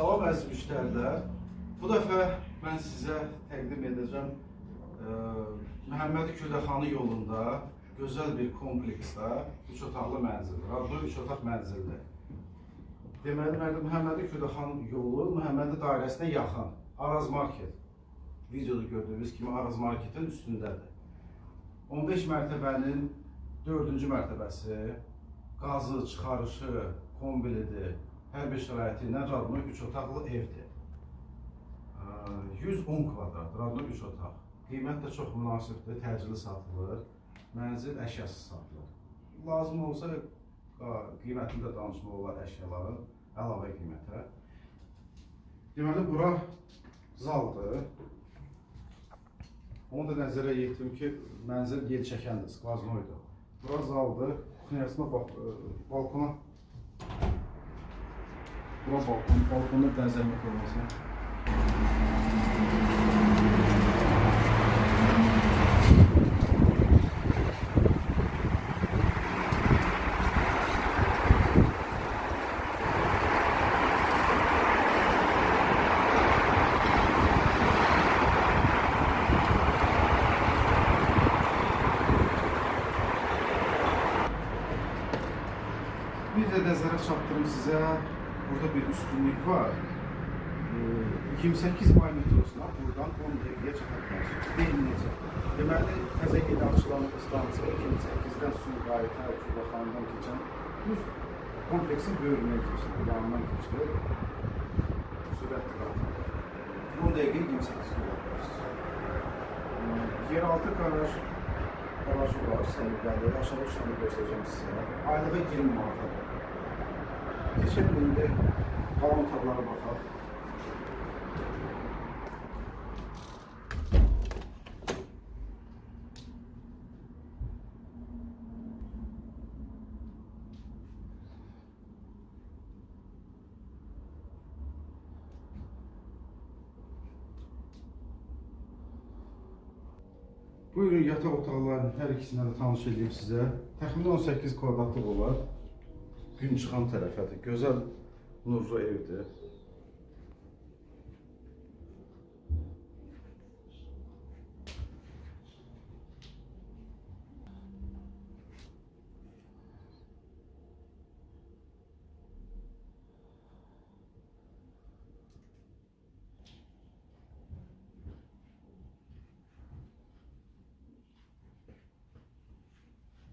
Salam əziz müştərilər. Bu dəfə mən sizə təqdim edəcəm e, Məhəmmədi Kürdəxanı yolunda gözəl bir kompleksdə 3 otaqlı mənzildir. Adlı 3 otaq mənzildir. Deməli, Məhəmmədi Kürdəxan yolu Məhəmmədi dairəsinə yaxın. Araz Market. Videoda gördüyünüz kimi Araz Marketin üstündədir. 15 mərtəbənin 4-cü mərtəbəsi, qazı, çıxarışı, kombelidir, Hər bir şəraiti ilə Radno 3 otaqlı evdir. Ə, 110 kvadrat, Radno 3 otaq. Qiymət də çox münasibdir, təcili satılır. Mənzil əşyasız satılır. Lazım olsa qiymətini də danışmaq olar əşyaların əlavə qiymətə. Deməli bura zaldır. Onu da nəzərə yetirdim ki, mənzil yel çəkəndir, skvaznoydur. Bura zaldır. Kuxnyasına balkona Bura balkon, balkonda bəzənmək olmasın. Bir de nəzərə çatdırım sizə, burada bir üstünlük var. Ee, 28 may metrosuna buradan 10 dəqiqəyə çata bilərsiniz. Deyil necə? Deməli, təzə yeni açılan stansiya 28-dən Sumqayıta, Kürdəxandan keçən düz kompleksin böyründən keçir, yanından keçir. Sürətli qatır. 10 dəqiqə 28 dolar. Ee, Yeraltı garaj garajı var, səliqəli. Aşağı uçlarını göstərəcəm sizə. Aylığa 20 manata. Qalan otaqlara baxaq. Buyurun yataq otaqlarının hər ikisini də tanış edeyim sizə. Təxminən 18 kvadratlıq olar. Gün çıxan tərəfədir. Gözəl nurlu evdir.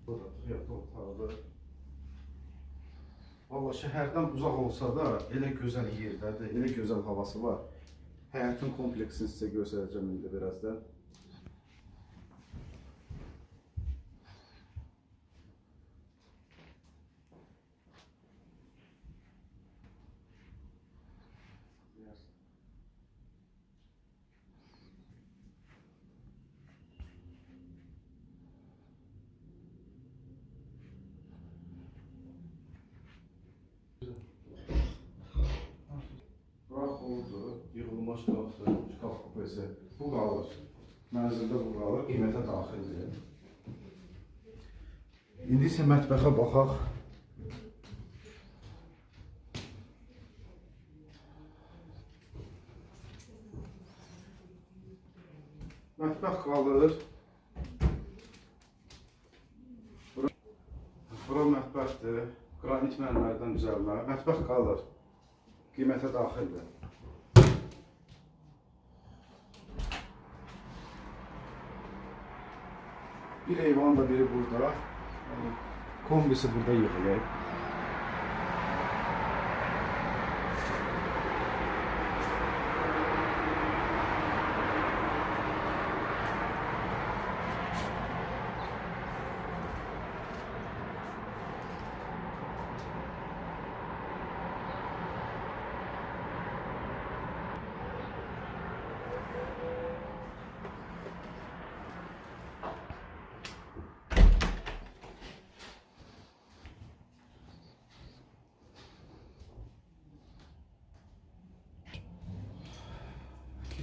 Burada yataq otağı. Valla şəhərdən uzaq olsa da elə gözəl yerdədir, elə gözəl havası var. Həyətin kompleksini sizə göstərəcəm indi birazdan. Şkafı, şkaf kupesi. Bu qalır. Mənzildə bu qalır, qiymətə daxildir. İndi isə mətbəxə baxaq. Mətbəx qalır. Bura, bura mətbəxdir. Qranit mərmərdən düzəlmə. Mətbəx qalır. Qiymətə daxildir. Bir eyvan da biri burada. Yani kombisi burada yığılır.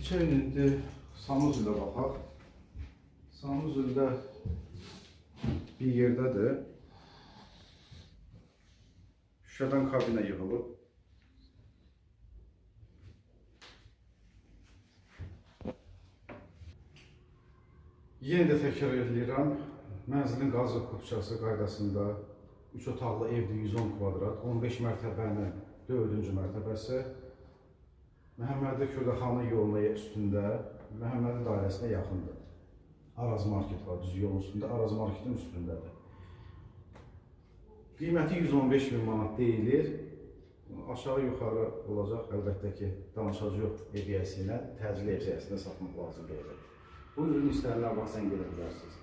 Keçən indi Sanuzildə baxaq. Sanuzildə bir yerdədir. Şüşədən kabinə yığılıb. Yenə də təkrar edirəm. Mənzilin qazı kupçası qaydasında 3 otaqlı evdir 110 kvadrat, 15 mərtəbənin 4-cü mərtəbəsi Məhəmmədə Kürdəxanı yoluna üstündə, Məhəmmədə dairəsinə yaxındır. Araz market var, düz yolun üstündə, Araz marketin üstündədir. Qiyməti 115 min manat deyilir. Aşağı-yuxarı olacaq, əlbəttə ki, danışacaq evriyəsi ilə, təcil evriyəsində satmaq lazım deyilir. Bu ürün istənilən vaxt zəng edə bilərsiniz.